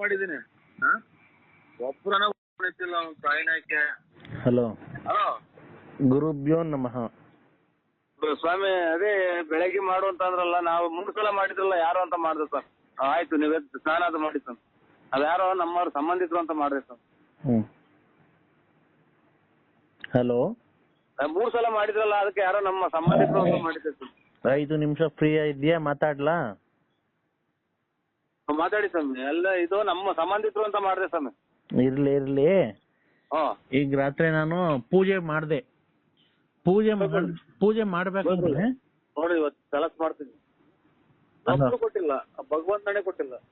ಮಾಡಿದ್ದೀನಿ. ಒಬ್ಬರನ ಎತ್ತಿಲ್ಲ ಅವ್ನ hello. Hello. ಗುರುಭ್ಯೋ ನಮಃ. ಸ್ವಾಮಿ ಅದೇ ಬೆಳಗ್ಗೆ ಮಾಡು ಅಂತ ಅಂದ್ರಲ್ಲ ನಾವು ಮೂರು ಸಲ ಮಾಡಿದ್ರಲ್ಲ ಯಾರು ಅಂತ ಮಾಡಿದ್ರು ಸರ್. ಆಯ್ತು ನೀವೇ ಸ್ನಾನ ಅದು ಮಾಡಿ ಸರ್. ಅದ್ಯಾರೋ ನಮ್ಮವ್ರ ಸಂಬಂಧಿಕರು ಅಂತ ಮಾಡಿದೆ ಸರ್. ಹಲೋ. ಮೂರು ಸಲ ಮಾಡಿದ್ರಲ್ಲ ಅದಕ್ಕೆ ಯಾರೋ ನಮ್ಮ ಸಂಬಂಧಿಕರು ಅಂತ ಮಾಡಿದ್ದೆ ಸರ್. ಐದು ನಿಮಿಷ ಫ್ರೀ ಇದೆಯಾ ಮಾತಾಡ್ಲಾ? ಮಾತಾಡಿ ಸ್ವಾಮಿ. ಎಲ್ಲ ಇದು ನಮ್ಮ ಸಂಬಂಧಿಕರು ಅಂತ ಮಾಡಿದೆ ಸ್ವಾಮಿ. ಇರ್ಲಿ ಇರ್ಲಿ. ಹಾ. ಈಗ ರಾತ್ರಿ ನಾನು ಪೂಜೆ ಮಾಡ್ದೆ. ಪೂಜೆ ಮಾಡ್- ಪೂಜೆ ಮಾಡ್ಬೇಕಂದ್ರೆ ನೋಡಿ ಇವತ್ತು ಕೆಲಸ ಮಾಡ್ತೀನಿ. ಅಲ್ಲ. ಒಬ್ರು ಕೊಟ್ಟಿಲ್ಲ. ಭಗವಂತನೇ ಕೊಟ್ಟಿಲ್ಲ.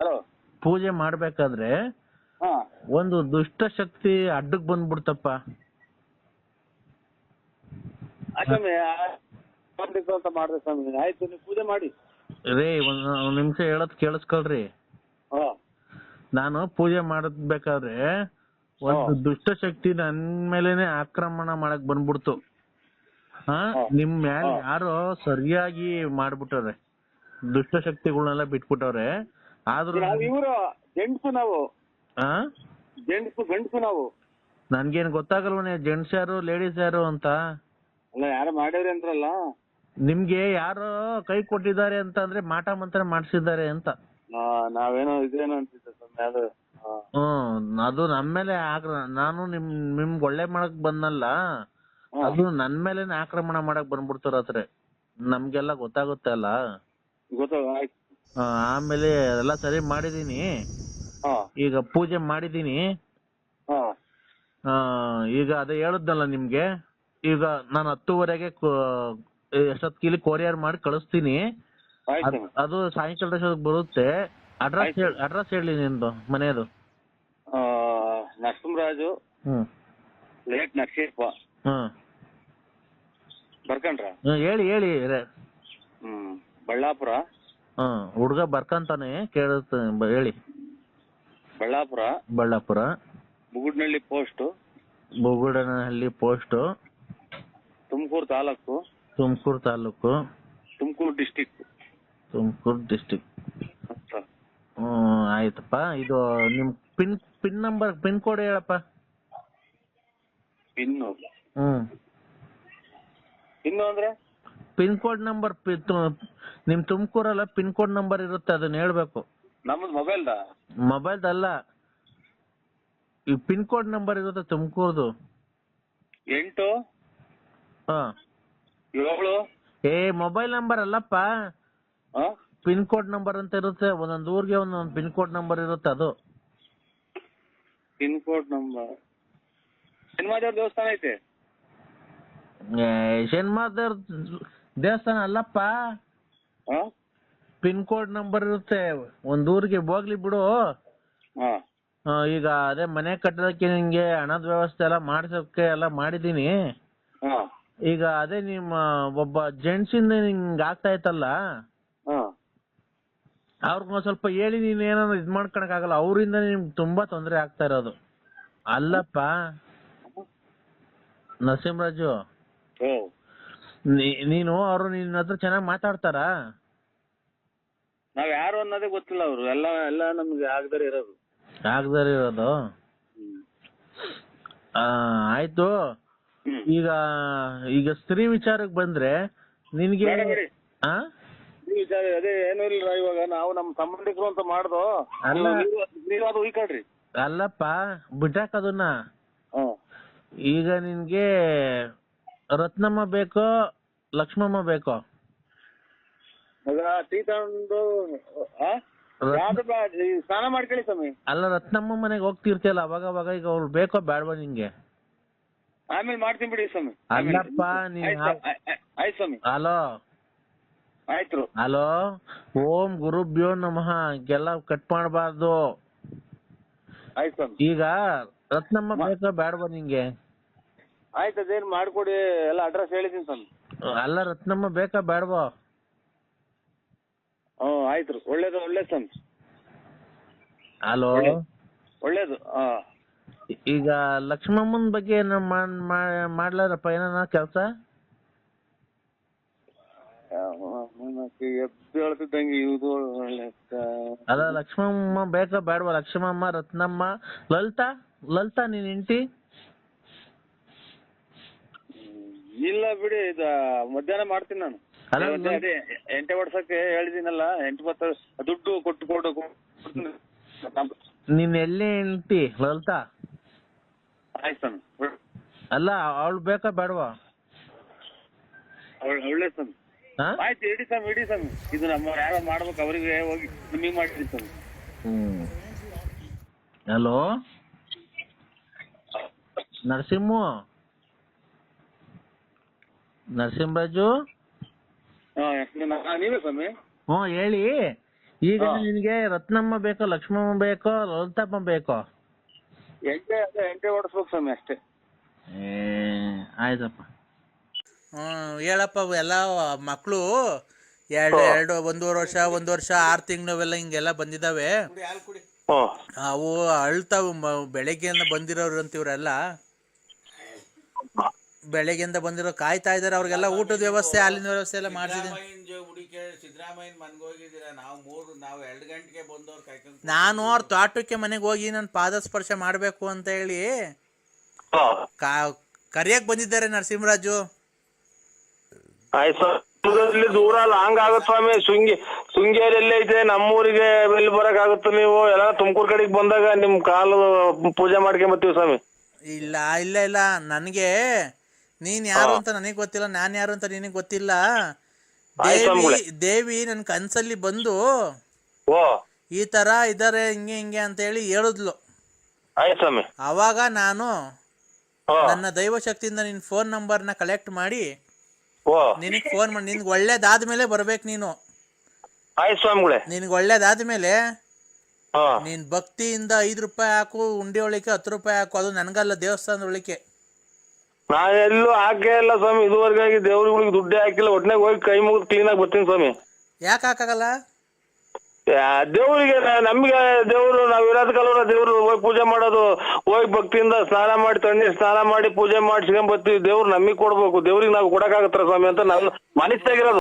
ಹಲೋ. ಪೂಜೆ ಮಾಡ್ಬೇಕಾದ್ರೆ ಹಾ. ಒಂದು ದುಷ್ಟ ಶಕ್ತಿ ಅಡ್ಡಕ್ ಬಂದ್ಬಿಡ್ತಪ್ಪ. ಆ ಸ್ವಾಮಿ ಆ ಸಂಬಂಧಿಕರು ಅಂತ ಮಾಡಿದೆ ಸ್ವಾಮಿ. ಆಯ್ತು ನೀವು ಪೂಜೆ ಮಾಡಿ. ರೇ ಒಂದ್ ಒಂದ್ ನಿಮಿಷ ಹೇಳೋದ್ ಕೇಳಿಸ್ಕೊಳ್ರಿ. ಹಾ. ನಾನು ಪೂಜೆ ಮಾಡಬೇಕಾದ್ರೆ ಒಂದು ಹಾ. ದುಷ್ಟ ಶಕ್ತಿ ನನ್ ಮೇಲೇನೆ ಆಕ್ರಮಣ ಮಾಡಕ್ ಬಂದ್ಬಿಡ್ತು. ಹಾ ಹಾ. ನಿಮ್ ಮ್ಯಾಲ್ ಯಾರು ಯಾರೋ ಸರಿಯಾಗಿ ಮಾಡ್ಬಿಟ್ಟವ್ರೆ. ದುಷ್ಟ ಶಕ್ತಿಗಳನ್ನೆಲ್ಲ ಬಿಟ್ಬಿಟ್ಟವ್ರೆ. ಆದ್ರೂ ನಾವು ಇವರು ಜೆಂಟ್ಸು ನಾವು. ಹಾ ಜೆಂಟ್ಸು ಗಂಡಸು ನಾವು. ನನ್ಗೇನ್ ಗೊತ್ತಾಗಲ್ವನೇ ಜೆಂಟ್ಸ್ ಯಾರು ಲೇಡೀಸ್ ಯಾರು ಅಂತ? ಅಲ್ಲ ಯಾರು ಮಾಡಿದ್ರಿ ಅಂದ್ರಲ್ಲ. ನಿಮ್ಗೆ ಯಾರೋ ಕೈ ಕೊಟ್ಟಿದ್ದಾರೆ ಅಂತ ಅಂದ್ರೆ ಮಾಟ ಮಂತ್ರ ಮಾಡಿಸಿದ್ದಾರೆ ಅಂತ. ಆ, ನಾವೇನೋ ಇದೇನೋ ಅಂತಿದ್ದ ಸ್ವಾಮಿ ಅದು ಹಾ. ಹ್ಮ್ ಅದು ನಮ್ ಮೇಲೆ ನಾನು ನಿಮ್ ನಿಮ್ಗ್ ಒಳ್ಳೆ ಮಾಡಕ್ ಬಂದಲ್ಲ ಹಾ. ಅದು ನನ್ ಮೇಲೆ ಆಕ್ರಮಣ ಮಾಡಕ್ ಬಂದ್ಬಿಡ್ತಾರ ಹತ್ರ ನಮ್ಗೆಲ್ಲ ಗೊತ್ತಾಗುತ್ತೆ ಅಲ್ಲ? ಗೊತ್ತಾಗ ಆಯ್ತು. ಆ, ಆಮೇಲೆ ಎಲ್ಲ ಸರಿ ಮಾಡಿದೀನಿ. ಹಾ. ಈಗ ಪೂಜೆ ಮಾಡಿದೀನಿ. ಹಾ. ಆ, ಈಗ ಅದೇ ಹೇಳದ್ನಲ್ಲ ನಿಮ್ಗೆ? ಈಗ ನಾನು ಹತ್ತುವರೆಗೆ ಎಷ್ಟೊತ್ತಿಗೆ ಕೊರಿಯರ್ ಮಾಡಿ ಕಳಿಸ್ತೀನಿ. ಆಯ್ತು ಅದ್- ಅದು ಸಾಯಂಕಾಲ ಅಷ್ಟೊತ್ತಿಗೆ ಬರುತ್ತೆ. ಅಡ್ರೆಸ್ ಆಯ್ತು. ಹೇಳಿ ಅಡ್ರೆಸ್ ಹೇಳಿ ನಿಂದು ಮನೆಯದು ಆ, ನರಸಿಂಹರಾಜು. ಹ್ಮ್. ಲೇಟ್ ನರಸಿಂಹಪ್ಪ ಹ್ಮ್ ಬರ್ಕಂಡ್ರ? ಹ್ಮ್, ಹೇಳಿ ಹೇಳಿ ರೇ- ಹ್ಮ್ ಬಳ್ಳಾಪುರ? ಹ್ಮ್ ಹುಡ್ಗ ಬರ್ಕಂತಾನೆ ಕೇಳುತ್ತೆ ಬ- ಹೇಳಿ. Ballapura? Ballapura. Mugudnalli post Bugudanahalli post Tumakuru taluk. Tumakuru taluk? Tumakuru district Tumakuru district ಹ್ಮ್ ಆಯ್ತಪ್ಪ. ಇದು ನಿಮ್ pin pin number pin code ಹೇಳಪ್ಪ. ಪಿನ್ ಹ್ಮ್ ಇನ್ನು ಅಂದ್ರೆ? ಪಿನ್ ಕೋಡ್ ನಂಬರ್ ನಿಮ್ ತುಮಕೂರಲ್ಲ ಪಿನ್ ಕೋಡ್ ನಂಬರ್ ಇರುತ್ತೆ ಅದನ್ನ ಹೇಳ್ಬೇಕು. ನಮ್ಮದು ಮೊಬೈಲ್ ಮೊಬೈಲ್ ಅಲ್ಲ. ಈ ಪಿನ್ ಕೋಡ್ ನಂಬರ್ ಇರುತ್ತೆ ತುಮಕೂರ್ದು. ಎಂಟು? ಹಾ. ಏಳು ಏ ಮೊಬೈಲ್ ನಂಬರ್ ಅಲ್ಲಪ್ಪ? ಪಿನ್ ಕೋಡ್ ನಂಬರ್ ಅಂತ ಇರುತ್ತೆ. ಒಂದೊಂದು ಊರಿಗೆ ಒಂದೊಂದು ಪಿನ್ ಕೋಡ್ ನಂಬರ್ ಇರುತ್ತೆ ಅದು. ಪಿನ್ ಕೋಡ್ ನಂಬರ್ ಸಿನಿಮಾದೇವ್ರ ದೇವಸ್ಥಾನ ಐತೆ? ಏ, ಶನಿವಾರ ದೇವಸ್ಥಾನ ಅಲ್ಲಪ್ಪ? ಪಿನ್ ಕೋಡ್ ನಂಬರ್ ಇರುತ್ತೆ. ಒಂದ್ ಊರಿಗೆ ಹೋಗ್ಲಿ ಬಿಡು. ಆ, ಈಗ ಅದೇ ಮನೆ ಕಟ್ಟೋದಕ್ಕೆ ನಿಂಗೆ ಹಣದ ವ್ಯವಸ್ಥೆ ಎಲ್ಲ ಮಾಡ್ಸೋಕೆ ಎಲ್ಲ ಮಾಡಿದೀನಿ. ಈಗ ಅದೇ ನಿಮ್ಮ ಒಬ್ಬ ಜೆಂಟ್ಸ್ ಇಂದ ನಿಂಗ್ ಆಗ್ತಾ ಇತ್ತಲ್ಲ? ಆ. ಅವ್ರಿಗೊಂದ್ ಸ್ವಲ್ಪ ಹೇಳಿ ನೀನ್ ಏನಾದ್ರು ಇದ್ ಮಾಡ್ಕೊಳಕ್ ಆಗಲ್ಲ. ಅವರಿಂದ ನಿಮ್ಗೆ ತುಂಬಾ ತೊಂದರೆ ಆಗ್ತಾ ಇರೋದು. ಅಲ್ಲಪ್ಪ. ನರಸಿಂಹರಾಜು. ನೀ- ನೀನು ಅವರು ನಿನ್ನ ಹತ್ರ ಚೆನ್ನಾಗಿ ಮಾತಾಡ್ತಾರ? ನಾವ್ ಯಾರು ಅನ್ನೋದೇ ಗೊತ್ತಿಲ್ಲ ಅವ್ರು. ಎಲ್ಲ ಎಲ್ಲ ನಮ್ಗೆ ಆಗದರೆ ಇರೋದು. ಆಗದಾರ ಇರೋದು? ಹ್ಮ್. ಆ, ಆಯ್ತು. ಈಗ ಈಗ ಸ್ತ್ರೀ ವಿಚಾರಕ್ಕೆ ಬಂದ್ರೆ ನಿನ್ಗೆ ಬೇಡ ಬಿಡಿ. ಆ? ಈ ವಿಚಾರ ಅದೇ ಏನು ಇಲ್ಲ ಇವಾಗ ನಾವು ನಮ್ಮ ಸಂಬಂಧಿಕರು ಅಂತ ಮಾಡ್ದೋ ಅಲ್ಲ. ನೀವು- ನೀವು ಅದು ಉಯ್ಕೊಳ್ರಿ ಅಲ್ಲಪ್ಪ ಬಿಟ್ಟಾಕ ಅದನ್ನ. ಹಾ ಈಗ ನಿನ್ಗೆ ರತ್ನಮ್ಮ ಬೇಕೋ ಲಕ್ಷ್ಮಮ್ಮ ಬೇಕೋ? ಟೀ ತಗೊಂಡು ಆ? ರತ್ನ- ಯಾವ್ದು ಬೇಡ ಈ ಸ್ನಾನ ಮಾಡ್ಕೊಳ್ಳಿ ಸ್ವಾಮಿ. ಅಲ್ಲ ರತ್ನಮ್ಮ ಮನೆಗೆ ಹೋಗ್ತಿರ್ತಿಯಲ್ಲ ಅವಾಗ ಅವಾಗ ಈಗ ಅವ್ರು ಬೇಕೋ ಬೇಡವಾ ನಿಂಗೆ ಆಮೇಲೆ ಮಾಡ್ತೀನಿ ಬಿಡಿ ಸ್ವಾಮಿ. ಅಲ್ಲಪ್ಪ ಆಯ್ತು ಸ್ವಾಮಿ. ಹಲೋ? ಆಯ್ತು. ಹಲೋ? ಓಂ ಗುರುಭ್ಯೋ ನಮಃ. ಎಲ್ಲ ಕಟ್ ಮಾಡಬಾರ್ದು. ಆಯ್ತು ಸ್ವಾಮಿ. ಈಗ ರತ್ನಮ್ಮ ಬೇಕಾ? ಬೇಡವಾ ನಿಂಗೆ? ಆಯ್ತು ಅದೇನು ಮಾಡ್ಕೊಡಿ ಎಲ್ಲ ಅಡ್ರೆಸ್ ಹೇಳಿದೀನಿ ಸ್ವಾಮಿ. ಅಲ್ಲ ರತ್ನಮ್ಮ ಬೇಕಾ? ಬೇಡವಾ ಹ್ಞೂ ಆಯ್ತು. ಒಳ್ಳೇದು ಒಳ್ಳೇದು ಸ್ವಾಮಿ. ಹಲೋ? ಒಳ್ಳೇದು. ಒಳ್ಳೇದು ಹಾ ಈಗ ಲಕ್ಷ್ಮಮ್ಮನ ಬಗ್ಗೆ ಏನ ಮಾಡ್ಲಾರಪ್ಪ? ಏನಾನ ಕೆಲಸ? ಹೇಳ್ತಿದ್ದಂಗೆ ಇದು ಲೆಕ್ಕ. ಅಲ್ಲ ಲಕ್ಷ್ಮಮ್ಮ ಬೇಕಾ ಬೇಡವಾ? ಲಕ್ಷ್ಮಮ್ಮ ರತ್ನಮ್ಮ ಲಲಿತಾ? ಲಲಿತಾ ನೀನ್ ಹೆಂಡತಿ? ಇಲ್ಲ ಬಿಡಿ ಇದ ಮಧ್ಯಾಹ್ನ ಮಾಡ್ತೀನಿ ನಾನು. ಅಲ್ಲ, ಅದೇ ಅದೇ ಎಂಟೆ ವರ್ಷಕ್ಕೆ ಹೇಳಿದಿನಲ್ಲ ಎಂಟು ಬತ್ತ ದುಡ್ಡು ಕೊಟ್ಟು ಕೊಡು ಕೊಡ್ತೀನಿ. ನಿನ್ ಎಲ್ಲಿ ಹೆಂಡತಿ? ಲಲಿತಾ? ಆಯ್ತು ಸ್ವಾಮಿ. ಅಲ್ಲ ಅವಳು ಬೇಕಾ ಬೇಡವಾ? ಅವಳು ಒಳ್ಳೆ ಸ್ವಾಮಿ. ಹಾ? ಆಯ್ತು ಇಡಿ ಸ್ವಾಮಿ ಇಡಿ ಸ್ವಾಮಿ. ಇದು ನಮ್ಮ ಯಾರೋ ಮಾಡ್ಬೇಕು ಅವರಿಗೆ ಹೋಗಿ ನಿಮಗೆ ಮಾಡಿರಿ ಸ್ವಾಮಿ. ಹ್ಮ್. ಹಲೋ? ನರಸಿಂಹು? ನರಸಿಂಹರಾಜು? ಹಾ ನಾ- ನೀವೇ ಸ್ವಾಮಿ? ಹ್ಞೂ ಹೇಳಿ. ಈಗ ನಿನ್ಗೆ ರತ್ನಮ್ಮ ಬೇಕೋ ಲಕ್ಷ್ಮಮ್ಮ ಬೇಕೋ ಲಲಿತಮ್ಮ ಬೇಕೋ? ಎಂಟೆ ಅದೇ ಎಂಟೆ ಓಡಿಸ್ಬೇಕು ಸ್ವಾಮಿ ಅಷ್ಟೇ. ಏ ಆಯ್ತಪ್ಪ. ಹ್ಮ್ ಹೇಳಪ್ಪ ಅವು ಎಲ್ಲ ಮಕ್ಕಳು ಎರಡು ಎರಡು ಒಂದೂವರೆ ವರ್ಷ ಒಂದು ವರ್ಷ ಆರು ತಿಂಗಳು ಅವೆಲ್ಲ ಹಿಂಗೆಲ್ಲ ಬಂದಿದ್ದಾವೆ ಅವು ಅಳ್ತಾವ ಮ- ಬೆಳಗ್ಗೆಯಿಂದ ಬಂದಿರೋರು ಅಂತ ಇವರೆಲ್ಲ. ಬೆಳಗ್ಗೆಯಿಂದ ಬಂದಿರೋ ಕಾಯ್ತಾ ಇದ್ದಾರೆ ಅವ್ರಿಗೆಲ್ಲ ಊಟದ ವ್ಯವಸ್ಥೆ ಅಲ್ಲಿನ ವ್ಯವಸ್ಥೆ ಎಲ್ಲ ಮಾಡಿಸಿದ್ದೀನಿ ಹುಡುಕಿ ಸಿದ್ದರಾಮಯ್ಯನ ಮನ್ಗೆ ನಾವು ಮೂರು ನಾವು ಎರಡು ಗಂಟೆಗೆ ಬಂದವ್ರು ಕಾಯ್ಕೊಂಡು ನಾನು ಅವ್ರ ತೋಟಕ್ಕೆ ಮನೆಗೆ ಹೋಗಿ ನಾನು ಪಾದ ಸ್ಪರ್ಶ ಮಾಡಬೇಕು ಅಂತ ಹೇಳಿ ಕಾ ಕರಿಯಕ್ ಬಂದಿದ್ದಾರೆ ನರಸಿಂಹರಾಜು. ದೂರ ಲಾಂಗ್ ಹಂಗಾಗತ್ ಸ್ವಾಮಿ ಶೃಂಗಿ ಶೃಂಗೇರಿಯಲ್ಲಿ ಐತೆ ನಮ್ಮೂರಿಗೆ ಎಲ್ಲಿ ಬರಕ್ ಆಗುತ್ತೆ ನೀವು? ಎಲ್ಲ ತುಮಕೂರು ಕಡೆಗೆ ಬಂದಾಗ ನಿಮ್ ಕಾಲು ಪೂಜೆ ಮಾಡ್ಕೊಂಬತ್ತೀವಿ ಸ್ವಾಮಿ. ಇಲ್ಲ ಇಲ್ಲ ಇಲ್ಲ. ನನಗೆ ನೀನ್ ಯಾರು ಅಂತ ನನಗೆ ಗೊತ್ತಿಲ್ಲ ನಾನ್ ಯಾರು ಅಂತ ನಿನಗೆ ಗೊತ್ತಿಲ್ಲ. ದೇವಿ. ದೇವಿ ನನ್ ಕನ್ಸಲ್ಲಿ ಬಂದು ಓ. ಈ ತರ ಇದಾರೆ ಹಿಂಗೆ ಹಿಂಗೆ ಅಂತ ಹೇಳಿ ಹೇಳಿದ್ಲು. ಆಯ್ತು ಸ್ವಾಮಿ. ಅವಾಗ ನಾನು ನನ್ನ ದೈವ ಶಕ್ತಿಯಿಂದ ನಿನ್ ಫೋನ್ನ ಕಲೆಕ್ಟ್ ಮಾಡಿ ನಿನಗ್ ನಿನಗೆ ಫೋನ್ ಮಾಡಿ ನಿನ್ಗೆ ಒಳ್ಳೇದಾದ್ಮೇಲೆ ಬರ್ಬೇಕು ನೀನು. ಆಯ್ತು ಸ್ವಾಮಿಗಳೇ. ಮೇಲೆ ಒಳ್ಳೇದಾದ್ಮೇಲೆ ನೀನ್ ಭಕ್ತಿಯಿಂದ ಐದು ರೂಪಾಯಿ ಹಾಕು ಉಂಡಿ ಒಳಿಕೆ ಹತ್ತು ರೂಪಾಯಿ ಹಾಕು ಅದು ನನಗಲ್ಲ ದೇವಸ್ಥಾನದ ಒಳಿಕೆ ನಾ ಎಲ್ಲೂ ಹಾಕೇ ಇಲ್ಲ ಸ್ವಾಮಿ. ಇದುವರೆಗಾಗಿ ದೇವ್ರುಗಳಿಗೆ ದುಡ್ಡೇ ಹಾಕಿಲ್ಲ. ಒಟ್ನಾಗ ಹೋಗಿ ಕೈ ಮುಗಿದು ಕ್ಲೀನ್ ಆಗಿ ಬರ್ತೀನಿ ಸ್ವಾಮಿ. ಯಾಕೆ ಹಾಕಾಗಲ್ಲ? ಯಾ, ದೇವ್ರಿಗೆ ನ- ನಮ್ಗೆ ದೇವ್ರು ನಾವ್ ಇರೋದ್ ಕಾಲ ದೇವ್ರು ಹೋಗಿ ಪೂಜೆ ಮಾಡೋದು. ಹೋಗಿ ಭಕ್ತಿಯಿಂದ ಸ್ನಾನ ಮಾಡಿ ತಣ್ಣೀರ್ ಸ್ನಾನ ಮಾಡಿ ಪೂಜೆ ಮಾಡಿಸ್ಕೊಂಡ್ ಬರ್ತೀವಿ ದೇವ್ರು ನಮಗ್ ಕೊಡ್ಬೇಕು. ದೇವ್ರಿಗೆ ನಾವು ಕೊಡಕ್ಕಾಗತ್ತಾರ ಸ್ವಾಮಿ ಅಂತ ನನ್ನ ಮನಸ್ಸಾಗಿರೋದು